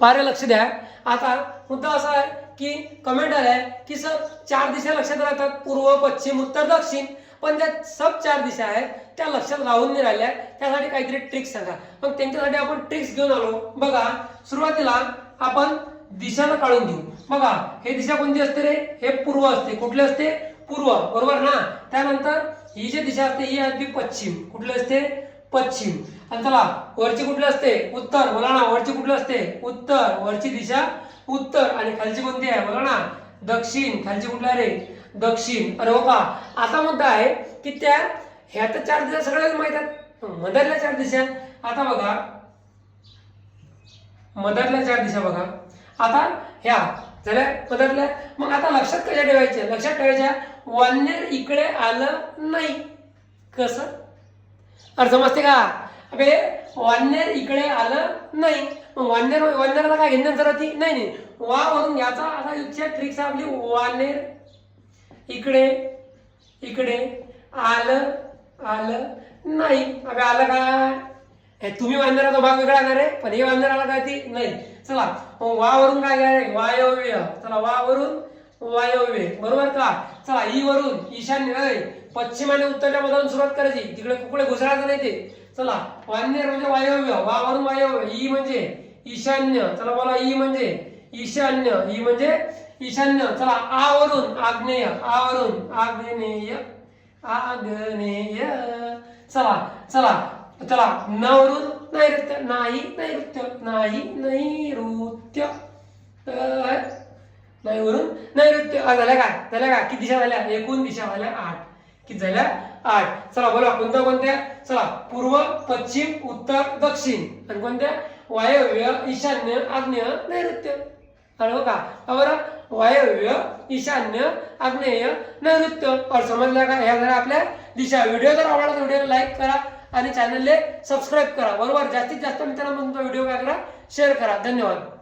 पारे लक्ष द्या. आता मुद्दा असा आहे की कमेंट आलाय की सर चार दिशा लक्षात राहतात पूर्व पश्चिम उत्तर दक्षिण. पण त्या सब चार दिशा आहेत त्या लक्षात राहून नाही राहिल्या. त्यासाठी काहीतरी ट्रिक्स सांगा. मग त्यांच्यासाठी आपण ट्रिक्स घेऊन आलो. बघा सुरुवातीला आपण दिशाला काढून घेऊ. बघा हे दिशा कोणती असते रे? हे पूर्व असते. कुठले असते? पूर्व. बरोबर ना? त्यानंतर ही जी दिशा असते ही आहे पश्चिम. कुठली असते? पश्चिम. आणि चला वरची कुठली असते? उत्तर. बोला ना वरची कुठली असते? उत्तर. वरची दिशा उत्तर. आणि खालची कोणती आहे? बोला ना. दक्षिण. खालची कुठली रे? दक्षिण. अरे हो का आता मुद्दा आहे की त्या ह्या तर चार दिशा सगळ्यांना माहीत आहेत. मदरल्या चार दिशा आता बघा. मदरल्या चार दिशा बघा. आता ह्या झाल्या मदरल्या मग आता लक्षात कशा ठेवायच्या? लक्षात ठेवायच्या वान्यर इकडे आलं नाही. कसं? अरे समजते का? अबे वान्यर इकडे आलं नाही. मग वान्यर वान्यराला काय घेणं जरा ती नाही नाही. वा वरून याचा असा युक्ती ट्रिक्स आपली. वानेर इकडे इकडे आलं आलं नाही. अबे आलं काय? हे तुम्ही वानराचा भाग वेगळा येणार आहे पण हे वांदराला काय ती नाही. चला. वावरून वा वरून काय काय वायव्य. चला वा वरून वायव्य बरोबर का? चला ई वरून ईशान्य पश्चिम आणि उत्तरच्या मधून सुरुवात करायची. तिकडे कुकडे घुसळायचं नाही ते. चला वान्य म्हणजे वायव्य वा वरून वायव्य ई म्हणजे ईशान्य. चला बोला ई म्हणजे ईशान्य. ई म्हणजे ईशान्य. चला आ वरून आग्नेय. आ वरून आग्नेय. आग्नेय. चला चला चला न वरून नैऋत्य. नाही नैऋत्य. नाही नैऋत्य. नाही वरून नैऋत्य झाल्या काय? झाल्या काय? किती दिशा झाल्या? एकूण दिशा झाल्या आठ. किती झाल्या? आठ. चला बोला कोणत्या कोणत्या? चला पूर्व पश्चिम उत्तर दक्षिण. आणि कोणत्या? वायव्य ईशान्य आग्नेय नैऋत्य. कळलं का? बरं? वायव्य ईशान्य आग्नेय नैऋत्य. और समजल्या का? ह्या झाल्या आपल्या दिशा. व्हिडिओ जर आवडला तर व्हिडिओला लाईक करा आणि चॅनलला सबस्क्राईब करा. बरोबर? जास्तीत जास्त मित्रांना व्हिडिओ काय करा? शेअर करा. धन्यवाद.